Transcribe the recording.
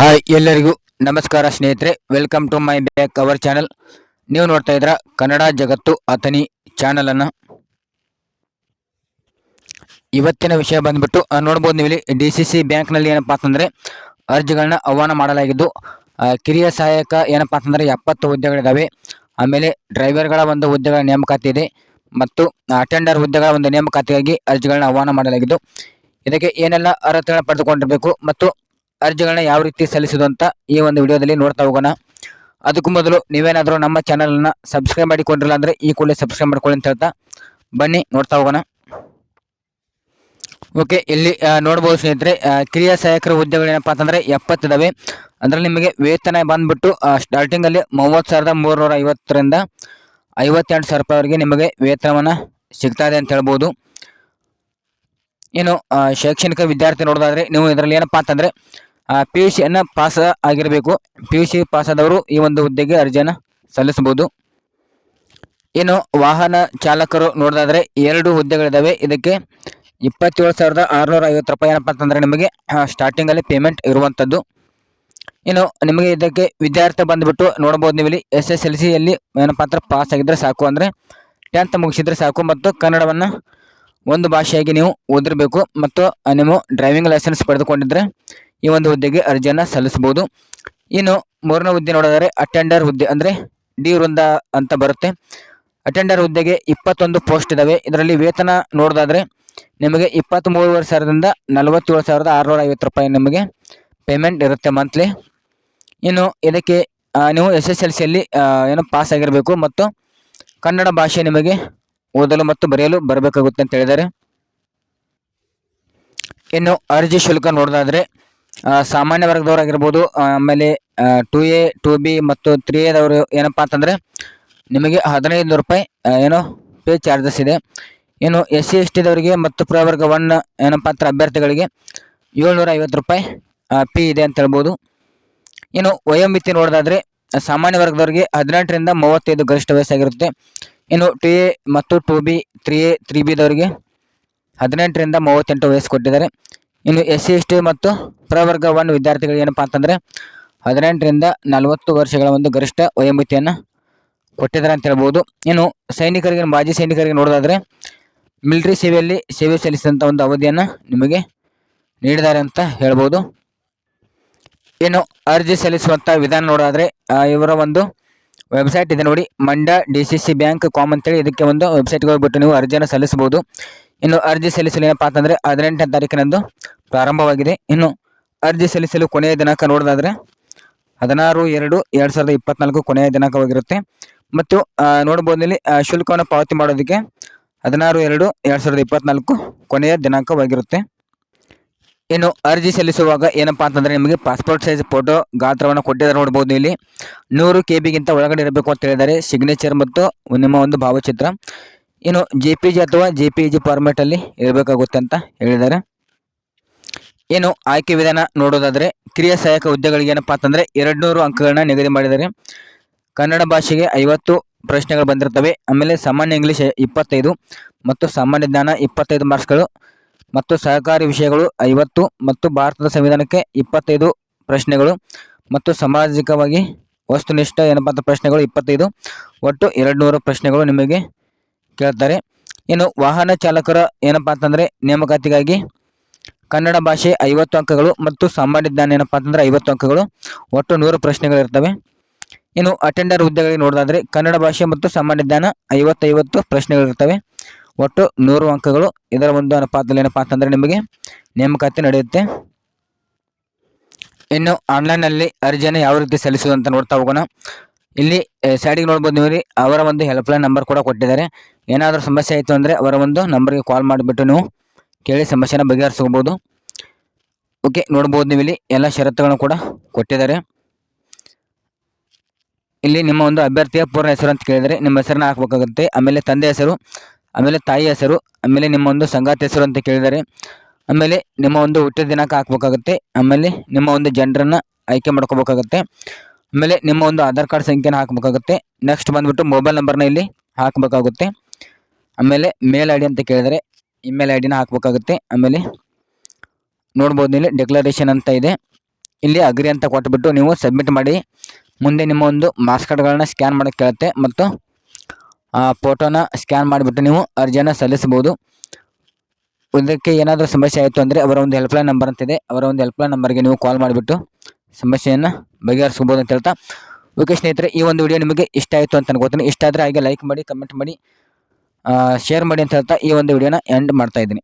Hi ಎಲ್ಲರಿಗೂ ನಮಸ್ಕಾರ ಸ್ನೇಹಿತರೆ welcome to my back our channel ನೀವು ನೋಡ್ತಾ ಇದ್ರ ಕನ್ನಡ ಜಗತ್ತು ಅಥನಿ ಚಾನಲ್ ಅನ್ನ. ಇವತ್ತಿನ ವಿಷಯ ಬಂದ್ಬಿಟ್ಟು ನೋಡ್ಬೋದು ನೀವು ಇಲ್ಲಿ ಡಿ ಸಿ ಸಿ ಬ್ಯಾಂಕ್ನಲ್ಲಿ ಏನಪ್ಪಾ ಅಂತಂದ್ರೆ ಅರ್ಜಿಗಳನ್ನ ಆಹ್ವಾನ ಮಾಡಲಾಗಿದ್ದು ಕಿರಿಯ ಸಹಾಯಕ ಏನಪ್ಪಾ ಅಂತಂದ್ರೆ ಎಪ್ಪತ್ತು ಹುದ್ದೆಗಳಿದಾವೆ ಆಮೇಲೆ ಡ್ರೈವರ್ಗಳ ಒಂದು ಹುದ್ದೆಗಳ ನೇಮಕಾತಿ ಇದೆ ಮತ್ತು ಅಟೆಂಡರ್ ಹುದ್ದೆಗಳ ಒಂದು ನೇಮಕಾತಿಗಾಗಿ ಅರ್ಜಿಗಳನ್ನ ಆಹ್ವಾನ ಮಾಡಲಾಗಿದ್ದು, ಇದಕ್ಕೆ ಏನೆಲ್ಲ ಅರ್ಹತೆಗಳನ್ನ ಪಡೆದುಕೊಂಡಿರಬೇಕು ಮತ್ತು ಅರ್ಜಿಗಳನ್ನ ಯಾವ ರೀತಿ ಸಲ್ಲಿಸುವುದು ಅಂತ ಈ ಒಂದು ವಿಡಿಯೋದಲ್ಲಿ ನೋಡ್ತಾ ಹೋಗೋಣ. ಅದಕ್ಕೂ ಮೊದಲು ನೀವೇನಾದರೂ ನಮ್ಮ ಚಾನಲನ್ನ ಸಬ್ಸ್ಕ್ರೈಬ್ ಮಾಡಿಕೊಂಡಿರಲ್ಲ ಅಂದರೆ ಈ ಕೂಡಲೇ ಸಬ್ಸ್ಕ್ರೈಬ್ ಮಾಡ್ಕೊಳ್ಳಿ ಅಂತ ಹೇಳ್ತಾ ಬನ್ನಿ, ನೋಡ್ತಾ ಹೋಗೋಣ. ಓಕೆ, ಇಲ್ಲಿ ನೋಡ್ಬೋದು ಸ್ನೇಹಿತರೆ ಕಿರಿಯ ಸಹಾಯಕರ ಹುದ್ದೆಗಳು ಏನಪ್ಪಾ ಅಂತಂದರೆ ಎಪ್ಪತ್ತಿದ್ದಾವೆ ಅಂದರೆ ನಿಮಗೆ ವೇತನ ಬಂದ್ಬಿಟ್ಟು ಸ್ಟಾರ್ಟಿಂಗಲ್ಲಿ ಮೂವತ್ತು ಸಾವಿರದ ಮೂರುನೂರ ಐವತ್ತರಿಂದ ಐವತ್ತೆರಡು ಸಾವಿರ ರೂಪಾಯಿವರೆಗೆ ನಿಮಗೆ ವೇತನವನ್ನು ಸಿಗ್ತಾ ಇದೆ ಅಂತ ಹೇಳ್ಬೋದು. ಏನು ಶೈಕ್ಷಣಿಕ ವಿದ್ಯಾರ್ಥಿ ನೋಡೋದಾದ್ರೆ, ನೀವು ಇದರಲ್ಲಿ ಏನಪ್ಪಾ ಅಂತಂದ್ರೆ ಪಿ ಯು ಸಿಯನ್ನು ಪಾಸ್ ಆಗಿರಬೇಕು. ಪಿ ಯು ಸಿ ಪಾಸಾದವರು ಈ ಒಂದು ಹುದ್ದೆಗೆ ಅರ್ಜಿಯನ್ನು ಸಲ್ಲಿಸಬಹುದು. ಇನ್ನು ವಾಹನ ಚಾಲಕರು ನೋಡೋದಾದರೆ ಎರಡು ಹುದ್ದೆಗಳಿದ್ದಾವೆ ಇದಕ್ಕೆ ಇಪ್ಪತ್ತೇಳು ಸಾವಿರದ ಆರುನೂರ ಐವತ್ತು ರೂಪಾಯಿ ಏನಪ್ಪ ಅಂತಂದರೆ ನಿಮಗೆ ಸ್ಟಾರ್ಟಿಂಗಲ್ಲಿ ಪೇಮೆಂಟ್ ಇರುವಂಥದ್ದು ಇನ್ನು ನಿಮಗೆ ಇದಕ್ಕೆ ವಿದ್ಯಾರ್ಥಿ ಬಂದುಬಿಟ್ಟು ನೋಡ್ಬೋದು ನೀವು ಇಲ್ಲಿ ಎಸ್ ಎಸ್ ಎಲ್ ಸಿಯಲ್ಲಿ ಏನಪ್ಪಾ ಅಂದ್ರೆ ಪಾಸ್ ಆಗಿದ್ದರೆ ಸಾಕು ಅಂದರೆ ಟೆಂತ್ ಮುಗಿಸಿದರೆ ಸಾಕು ಮತ್ತು ಕನ್ನಡವನ್ನು ಒಂದು ಭಾಷೆಯಾಗಿ ನೀವು ಓದಿರಬೇಕು. ಮತ್ತು ನೀವು ಡ್ರೈವಿಂಗ್ ಲೈಸೆನ್ಸ್ ಪಡೆದುಕೊಂಡಿದ್ರೆ ಈ ಒಂದು ಹುದ್ದೆಗೆ ಅರ್ಜಿಯನ್ನು ಸಲ್ಲಿಸಬಹುದು. ಇನ್ನು ಮೂರನೇ ಹುದ್ದೆ ನೋಡಿದರೆ ಅಟೆಂಡರ್ ಹುದ್ದೆ ಅಂದರೆ ಡಿ ವೃಂದ ಅಂತ ಬರುತ್ತೆ. ಅಟೆಂಡರ್ ಹುದ್ದೆಗೆ ಇಪ್ಪತ್ತೊಂದು ಪೋಸ್ಟ್ ಇದ್ದಾವೆ ಇದರಲ್ಲಿ ವೇತನ ನೋಡೋದಾದ್ರೆ ನಿಮಗೆ ಇಪ್ಪತ್ತ್ಮೂರುವರೆ ಸಾವಿರದಿಂದ ನಲವತ್ತೇಳು ಸಾವಿರದ ಆರುನೂರ ಐವತ್ತು ರೂಪಾಯಿ ನಿಮಗೆ ಪೇಮೆಂಟ್ ಇರುತ್ತೆ ಮಂತ್ಲಿ ಇನ್ನು ಇದಕ್ಕೆ ನೀವು ಎಸ್ ಎಸ್ ಎಲ್ ಸಿಯಲ್ಲಿ ಏನು ಪಾಸ್ ಆಗಿರಬೇಕು ಮತ್ತು ಕನ್ನಡ ಭಾಷೆ ನಿಮಗೆ ಓದಲು ಮತ್ತು ಬರೆಯಲು ಬರಬೇಕಾಗುತ್ತೆ ಅಂತ ಹೇಳಿದ್ದಾರೆ. ಇನ್ನು ಅರ್ಜಿ ಶುಲ್ಕ ನೋಡೋದಾದ್ರೆ ಸಾಮಾನ್ಯ ವರ್ಗದವರಾಗಿರ್ಬೋದು ಆಮೇಲೆ ಟು ಎ ಟು ಬಿ ಮತ್ತು ತ್ರೀ ಎದವರು ಏನಪ್ಪಾ ಅಂತಂದರೆ, ನಿಮಗೆ ಹದಿನೈದು ರೂಪಾಯಿ ಏನು ಏನೋ ಪೇ ಚಾರ್ಜಸ್ ಇದೆ. ಇನ್ನು ಎಸ್ ಸಿ ಎಸ್ ಟಿದವರಿಗೆ ಮತ್ತು ಪ್ರವರ್ಗ ಒನ್ ಏನಪ್ಪ ಅಂತ ಅಭ್ಯರ್ಥಿಗಳಿಗೆ ಏಳ್ನೂರ ಐವತ್ತು ರೂಪಾಯಿ ಪಿ ಇದೆ ಅಂತ ಹೇಳ್ಬೋದು. ಇನ್ನು ವಯೋಮಿತಿ ನೋಡೋದಾದರೆ, ಸಾಮಾನ್ಯ ವರ್ಗದವರಿಗೆ ಹದಿನೆಂಟರಿಂದ ಮೂವತ್ತೈದು ಗರಿಷ್ಠ ವಯಸ್ಸಾಗಿರುತ್ತೆ. ಇನ್ನು ಟು ಎ ಮತ್ತು two B three A three ಬಿದವರಿಗೆ ಹದಿನೆಂಟರಿಂದ ಮೂವತ್ತೆಂಟು ವಯಸ್ಸು ಕೊಟ್ಟಿದ್ದಾರೆ. ಇನ್ನು ಎಸ್ ಸಿ ಎಸ್ ಟಿ ಮತ್ತು ಪ್ರವರ್ಗ ಒನ್ ವಿದ್ಯಾರ್ಥಿಗಳಿಗೆ ಏನಪ್ಪಾ ಅಂತಂದ್ರೆ ಹದಿನೆಂಟರಿಂದ ನಲವತ್ತು ವರ್ಷಗಳ ಒಂದು ಗರಿಷ್ಠ ವಯೋಮಿತಿಯನ್ನು ಕೊಟ್ಟಿದ್ದಾರೆ ಅಂತ ಹೇಳ್ಬೋದು. ಇನ್ನು ಸೈನಿಕರಿಗೆ, ಮಾಜಿ ಸೈನಿಕರಿಗೆ ನೋಡೋದಾದ್ರೆ ಮಿಲಿಟರಿ ಸೇವೆಯಲ್ಲಿ ಸೇವೆ ಸಲ್ಲಿಸಿದಂಥ ಒಂದು ಅವಧಿಯನ್ನು ನಿಮಗೆ ನೀಡಿದ್ದಾರೆ ಅಂತ ಹೇಳ್ಬೋದು. ಇನ್ನು ಅರ್ಜಿ ಸಲ್ಲಿಸುವಂಥ ವಿಧಾನ ನೋಡೋದಾದರೆ ಇವರ ಒಂದು ವೆಬ್ಸೈಟ್ ಇದೆ ನೋಡಿ, Mandya D C C bank com ಅಂತೇಳಿ ಇದಕ್ಕೆ ಒಂದು ವೆಬ್ಸೈಟ್ಗೆ ಹೋಗ್ಬಿಟ್ಟು ನೀವು ಅರ್ಜಿಯನ್ನು ಸಲ್ಲಿಸಬಹುದು. ಇನ್ನು ಅರ್ಜಿ ಸಲ್ಲಿಸಲು ಏನಪ್ಪಾ ಅಂತಂದ್ರೆ ಹದಿನೆಂಟನೇ ತಾರೀಕಿನಂದು ಪ್ರಾರಂಭವಾಗಿದೆ. ಇನ್ನು ಅರ್ಜಿ ಸಲ್ಲಿಸಲು ಕೊನೆಯ ದಿನಾಂಕ ನೋಡೋದಾದ್ರೆ ಹದಿನಾರು ಎರಡು ಎರಡು ಸಾವಿರದ ಇಪ್ಪತ್ನಾಲ್ಕು ಕೊನೆಯ ದಿನಾಂಕವಾಗಿರುತ್ತೆ. ಮತ್ತು ನೋಡ್ಬೋದು ಇಲ್ಲಿ ಶುಲ್ಕವನ್ನು ಪಾವತಿ ಮಾಡೋದಕ್ಕೆ ಹದಿನಾರು ಎರಡು ಎರಡು ಸಾವಿರದ ಇಪ್ಪತ್ನಾಲ್ಕು ಕೊನೆಯ ದಿನಾಂಕವಾಗಿರುತ್ತೆ. ಇನ್ನು ಅರ್ಜಿ ಸಲ್ಲಿಸುವಾಗ ಏನಪ್ಪಾ ಅಂತಂದ್ರೆ ನಿಮಗೆ ಪಾಸ್ಪೋರ್ಟ್ ಸೈಜ್, ಫೋಟೋ, ಗಾತ್ರವನ್ನು ಕೊಟ್ಟಿದ್ದಾರೆ ನೋಡ್ಬೋದು ಇಲ್ಲಿ. ನೂರು ಕೆ ಬಿಗಿಂತ ಒಳಗಡೆ ಇರಬೇಕು ಅಂತ ಹೇಳಿದ್ದಾರೆ. ಸಿಗ್ನೇಚರ್ ಮತ್ತು ನಿಮ್ಮ ಒಂದು ಭಾವಚಿತ್ರ. ಇನ್ನು ಜೆ ಪಿ ಜಿ ಅಥವಾ ಜೆ ಪಿ ಜಿ ಫಾರ್ಮೆಟಲ್ಲಿ ಇರಬೇಕಾಗುತ್ತೆ ಅಂತ ಹೇಳಿದ್ದಾರೆ. ಏನು ಆಯ್ಕೆ ವಿಧಾನ ನೋಡೋದಾದ್ರೆ ಕಿರಿಯ ಸಹಾಯಕ ಹುದ್ದೆಗಳಿಗೆ ಏನಪ್ಪಾ ಅಂತಂದ್ರೆ ಎರಡು ನೂರು ಅಂಕಗಳನ್ನ ನಿಗದಿ ಮಾಡಿದ್ದಾರೆ. ಕನ್ನಡ ಭಾಷೆಗೆ ಐವತ್ತು ಪ್ರಶ್ನೆಗಳು ಬಂದಿರ್ತವೆ. ಆಮೇಲೆ ಸಾಮಾನ್ಯ ಇಂಗ್ಲಿಷ್ ಇಪ್ಪತ್ತೈದು ಮತ್ತು ಸಾಮಾನ್ಯ ಜ್ಞಾನ ಇಪ್ಪತ್ತೈದು ಮಾರ್ಕ್ಸ್ಗಳು ಮತ್ತು ಸಹಕಾರಿ ವಿಷಯಗಳು ಐವತ್ತು ಮತ್ತು ಭಾರತದ ಸಂವಿಧಾನಕ್ಕೆ ಇಪ್ಪತ್ತೈದು ಪ್ರಶ್ನೆಗಳು ಮತ್ತು ಸಾಮಾಜಿಕವಾಗಿ ವಸ್ತುನಿಷ್ಠ ಏನಪ್ಪಾ ಅಂತ ಪ್ರಶ್ನೆಗಳು ಇಪ್ಪತ್ತೈದು. ಒಟ್ಟು ಎರಡು ನೂರು ಪ್ರಶ್ನೆಗಳು ನಿಮಗೆ ಕೇಳ್ತಾರೆ. ಇನ್ನು ವಾಹನ ಚಾಲಕರ ಏನಪ್ಪಾ ಅಂತಂದರೆ ನೇಮಕಾತಿಗಾಗಿ ಕನ್ನಡ ಭಾಷೆ ಐವತ್ತು ಅಂಕಗಳು ಮತ್ತು ಸಾಮಾನ್ಯ ಜ್ಞಾನ ಏನಪ್ಪಾ ಅಂತಂದರೆ ಐವತ್ತು ಅಂಕಗಳು. ಒಟ್ಟು ನೂರು ಪ್ರಶ್ನೆಗಳಿರ್ತವೆ. ಇನ್ನು ಅಟೆಂಡರ್ ಹುದ್ದೆಗಳಿಗೆ ನೋಡೋದಾದರೆ ಕನ್ನಡ ಭಾಷೆ ಮತ್ತು ಸಾಮಾನ್ಯ ಜ್ಞಾನ ಐವತ್ತೈವತ್ತು ಪ್ರಶ್ನೆಗಳಿರ್ತವೆ. ಒಟ್ಟು ನೂರು ಅಂಕಗಳು. ಇದರ ಒಂದು ಅನುಪಾತದಲ್ಲಿ ಏನಪ್ಪಾ ಅಂತಂದರೆ ನಿಮಗೆ ನೇಮಕಾತಿ ನಡೆಯುತ್ತೆ. ಇನ್ನು ಆನ್ಲೈನಲ್ಲಿ ಅರ್ಜಿಯನ್ನು ಯಾವ ರೀತಿ ಸಲ್ಲಿಸುವುದು ಅಂತ ನೋಡ್ತಾ ಹೋಗೋಣ. ಇಲ್ಲಿ ಸೈಡಿಗೆ ನೋಡ್ಬೋದು ನೀವು ರೀ ಅವರ ಒಂದು ಹೆಲ್ಪ್ಲೈನ್ ನಂಬರ್ ಕೂಡ ಕೊಟ್ಟಿದ್ದಾರೆ. ಏನಾದರೂ ಸಮಸ್ಯೆ ಆಯಿತು ಅಂದರೆ ಅವರ ಒಂದು ನಂಬರ್ಗೆ ಕಾಲ್ ಮಾಡಿಬಿಟ್ಟು ನೀವು ಕೇಳಿ ಸಮಸ್ಯೆನ ಬಗೆಹರಿಸ್ಕೋಬೋದು. ಓಕೆ ನೋಡ್ಬೋದು ನೀವು ಇಲ್ಲಿ ಎಲ್ಲ ಷರತ್ತುಗಳನ್ನು ಕೂಡ ಕೊಟ್ಟಿದ್ದಾರೆ. ಇಲ್ಲಿ ನಿಮ್ಮ ಒಂದು ಅಭ್ಯರ್ಥಿಯ ಪೂರ್ಣ ಹೆಸರು ಅಂತ ಕೇಳಿದರೆ ನಿಮ್ಮ ಹೆಸರನ್ನ ಹಾಕಬೇಕಾಗುತ್ತೆ. ಆಮೇಲೆ ತಂದೆ ಹೆಸರು, ಆಮೇಲೆ ತಾಯಿ ಹೆಸರು, ಆಮೇಲೆ ನಿಮ್ಮ ಒಂದು ಸಂಗಾತಿ ಹೆಸರು ಅಂತ ಕೇಳಿದ್ದಾರೆ. ಆಮೇಲೆ ನಿಮ್ಮ ಒಂದು ಹುಟ್ಟಿದ ದಿನಾಂಕ ಹಾಕಬೇಕಾಗುತ್ತೆ. ಆಮೇಲೆ ನಿಮ್ಮ ಒಂದು ಜನರನ್ನು ಆಯ್ಕೆ ಮಾಡ್ಕೋಬೇಕಾಗುತ್ತೆ. ಆಮೇಲೆ ನಿಮ್ಮ ಒಂದು ಆಧಾರ್ ಕಾರ್ಡ್ ಸಂಖ್ಯೆನ ಹಾಕಬೇಕಾಗುತ್ತೆ. ನೆಕ್ಸ್ಟ್ ಬಂದ್ಬಿಟ್ಟು ಮೊಬೈಲ್ ನಂಬರ್ನ ಇಲ್ಲಿ ಹಾಕಬೇಕಾಗುತ್ತೆ. ಆಮೇಲೆ ಮೇಲ್ ಐ ಡಿ ಅಂತ ಕೇಳಿದರೆ ಇಮೇಲ್ ಐ ಡಿನ ಹಾಕಬೇಕಾಗುತ್ತೆ. ಆಮೇಲೆ ನೋಡ್ಬೋದು ಇಲ್ಲಿ ಡೆಕ್ಲರೇಷನ್ ಅಂತ ಇದೆ. ಇಲ್ಲಿ ಅಗ್ರಿ ಅಂತ ಕೊಟ್ಬಿಟ್ಟು ನೀವು ಸಬ್ಮಿಟ್ ಮಾಡಿ. ಮುಂದೆ ನಿಮ್ಮ ಒಂದು ಮಾರ್ಕ್ಸ್ ಕಾರ್ಡ್ಗಳನ್ನ ಸ್ಕ್ಯಾನ್ ಮಾಡೋಕ್ಕೆ ಕೇಳುತ್ತೆ ಮತ್ತು, ಆ ಫೋಟೋನ ಸ್ಕ್ಯಾನ್ ಮಾಡಿಬಿಟ್ಟು ನೀವು ಅರ್ಜಿಯನ್ನು ಸಲ್ಲಿಸಬಹುದು. ಇದಕ್ಕೆ ಏನಾದರೂ ಸಮಸ್ಯೆ ಆಯಿತು ಅಂದರೆ ಅವರ ಒಂದು ಹೆಲ್ಪ್ಲೈನ್ ನಂಬರ್ ಅಂತಿದೆ. ಅವರ ಒಂದು ಹೆಲ್ಪ್ಲೈನ್ ನಂಬರ್ಗೆ ನೀವು ಕಾಲ್ ಮಾಡಿಬಿಟ್ಟು ಸಮಸ್ಯೆಯನ್ನು ಬಗೆಹರಿಸ್ಕೋಬೋದು ಅಂತ ಹೇಳ್ತಾ. ಓಕೆ ಸ್ನೇಹಿತರೆ, ಈ ಒಂದು ವಿಡಿಯೋ ನಿಮಗೆ ಇಷ್ಟ ಆಯಿತು ಅಂತ ಅನ್ಕೋತೀನಿ. ಇಷ್ಟ ಆದರೆ ಹಾಗೆ ಲೈಕ್ ಮಾಡಿ ಕಮೆಂಟ್ ಮಾಡಿ ಶೇರ್ ಮಾಡಿ ಅಂತ ಹೇಳ್ತಾ ಈ ಒಂದು ವಿಡಿಯೋನ ಎಂಡ್ ಮಾಡ್ತಾ ಇದ್ದೀನಿ.